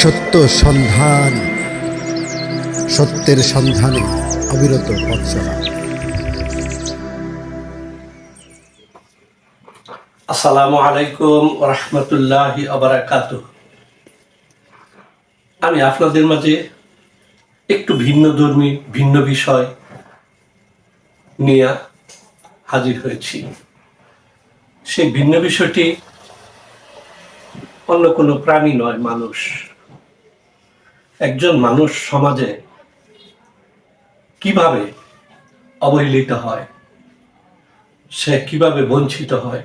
সত্য সন্ধান, সত্যের সন্ধানে অবিরত পথ আসসালামু আলাইকুম রহমতুল্লাহ আবরাকাত আমি আপনাদের মাঝে একটু ভিন্ন ধর্মী, ভিন্ন বিষয় নিয়ে হাজির হয়েছি। সেই ভিন্ন বিষয়টি অন্য কোনো প্রাণী নয়, মানুষ। একজন মানুষ সমাজে কীভাবে অবহেলিত হয়, সে কীভাবে বঞ্চিত হয়,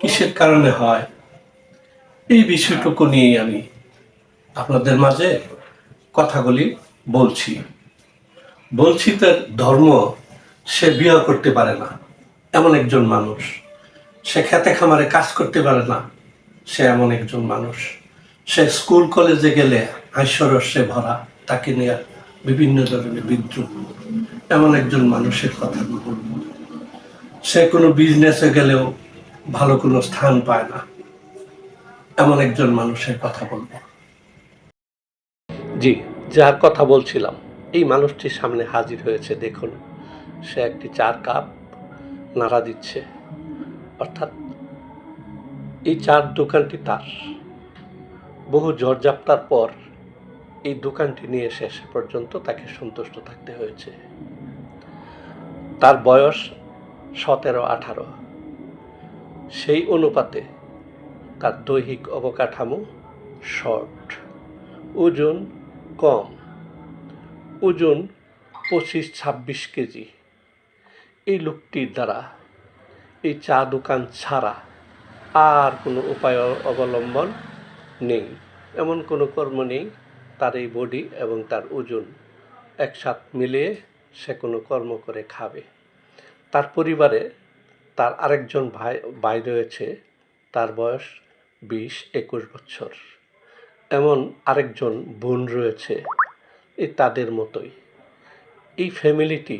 কিসের কারণে হয়, এই বিষয়টুকু নিয়ে আমি আপনাদের মাঝে কথাগুলি বলছি। বলছি তার ধর্ম সে বিয়ে করতে পারে না, এমন একজন মানুষ। সে খেতে খামারে কাজ করতে পারে না। সে এমন একজন মানুষ। সে স্কুল, কলেজে গেলে হাস্যরস্যে ভরা, তাকে নিয়ে বিভিন্ন ধরনের বিদ্রুপ। এমন একজন মানুষের কথা বলব সে কোনো বিজনেসে গেলেও ভালো কোনো স্থান পায় না। এমন একজন মানুষের কথা বলব। জি, যার কথা বলছিলাম, এই মানুষটির সামনে হাজির হয়েছে। দেখুন, সে একটি চার কাপ নাড়া দিচ্ছে। অর্থাৎ এই চার দোকানটি তার। বহু ঝড়ঝাপটার পর এই দোকানটি নিয়ে শেষ পর্যন্ত তাকে সন্তুষ্ট থাকতে হয়েছে। তার বয়স সতেরো, আঠারো। সেই অনুপাতে তার দৈহিক অবকাঠামো শর্ট, ওজন কম, ওজন পঁচিশ, ছাব্বিশ কেজি। এই লোকটির দ্বারা এই চা দোকান ছাড়া আর কোনো উপায় অবলম্বন নেই। এমন কোনো কর্ম নেই, তার এই বডি এবং তার ওজন একসাথ মিলিয়ে সে কোনো কর্ম করে খাবে। তার পরিবারে তার আরেকজন ভাই ভাই রয়েছে, তার বয়স বিশ, একুশ বছর। এমন আরেকজন বোন রয়েছে, এই তাদের মতোই। এই ফ্যামিলিটি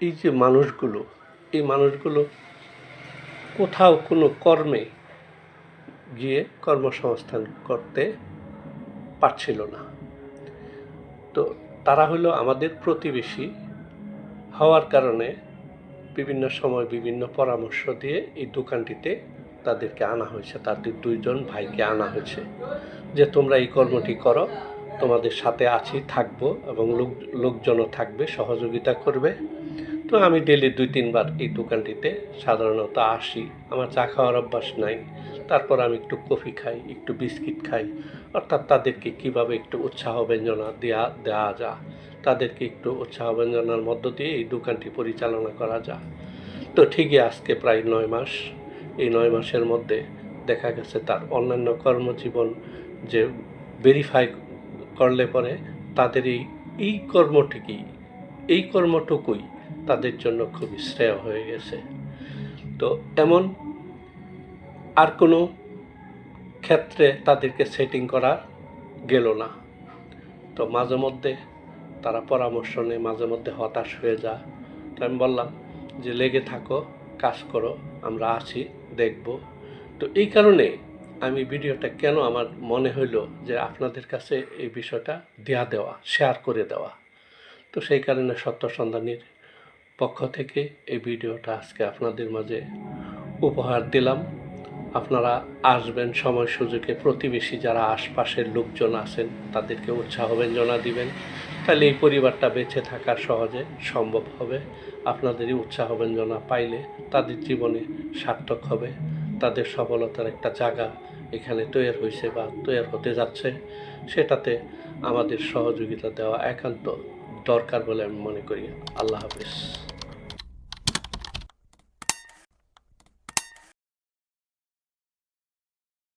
এই যে মানুষগুলো এই মানুষগুলো কোথাও কোনো কর্মে গিয়ে কর্মসংস্থান করতে পারছিল না। তো তারা হলো আমাদের প্রতিবেশী হওয়ার কারণে বিভিন্ন সময় বিভিন্ন পরামর্শ দিয়ে এই দোকানটিতে তাদেরকে আনা হয়েছে। তাদের দুইজন ভাইকে আনা হয়েছে যে, তোমরা এই কর্মটি করো, তোমাদের সাথে আছি, থাকব এবং লোক, লোকজনও থাকবে, সহযোগিতা করবে। তো আমি ডেলি দুই, তিনবার এই দোকানটিতে সাধারণত আসি। আমার চা খাওয়ার অভ্যাস নাই। তারপর আমি একটু কফি খাই, একটু বিস্কিট খাই। অর্থাৎ তাদেরকে কীভাবে একটু উৎসাহ ব্যঞ্জনা দেওয়া দেওয়া যায়, তাদেরকে একটু উৎসাহ ব্যঞ্জনার মধ্য দিয়ে এই দোকানটি পরিচালনা করা যায়। তো ঠিকই আজকে প্রায় নয় মাস। এই নয় মাসের মধ্যে দেখা গেছে তার অন্যান্য কর্মজীবন যে ভেরিফাই করলে পরে তাদের এই এই কর্মটিকেই, এই কর্মটুকুই তাদের জন্য খুবই শ্রেয় হয়ে গেছে। তো এমন আর কোনো ক্ষেত্রে তাদেরকে সেটিং করা গেল না। তো মাঝে মধ্যে তারা পরামর্শ নেয়, মাঝে মধ্যে হতাশ হয়ে যা তো আমি বললাম যে, লেগে থাকো, কাজ করো, আমরা আছি, দেখব। তো এই কারণে আমি ভিডিওটা কেন আমার মনে হইল যে, আপনাদের কাছে এই বিষয়টা দেয়া দেওয়া শেয়ার করে দেওয়া। তো সেই কারণে সত্য সন্ধানীর পক্ষ থেকে এই ভিডিওটা আজকে আপনাদের মাঝে উপহার দিলাম। আপনারা আসবেন সময় সুযোগে। প্রতিবেশী যারা আশপাশের লোকজন আছেন, তাদেরকে উৎসাহ ব্যঞ্জনা দিবেন। তাহলে এই পরিবারটা বেঁচে থাকা সহজে সম্ভব হবে। আপনাদেরই উৎসাহ ব্যঞ্জনা পাইলে তাদের জীবনে সার্থক হবে। তাদের সফলতার একটা জায়গা এখানে তৈরি হয়েছে বা তৈরি হতে যাচ্ছে। সেটাতে আমাদের সহযোগিতা দেওয়া একান্ত দরকার বলে আমি মনে করি। আল্লাহ হাফিজ।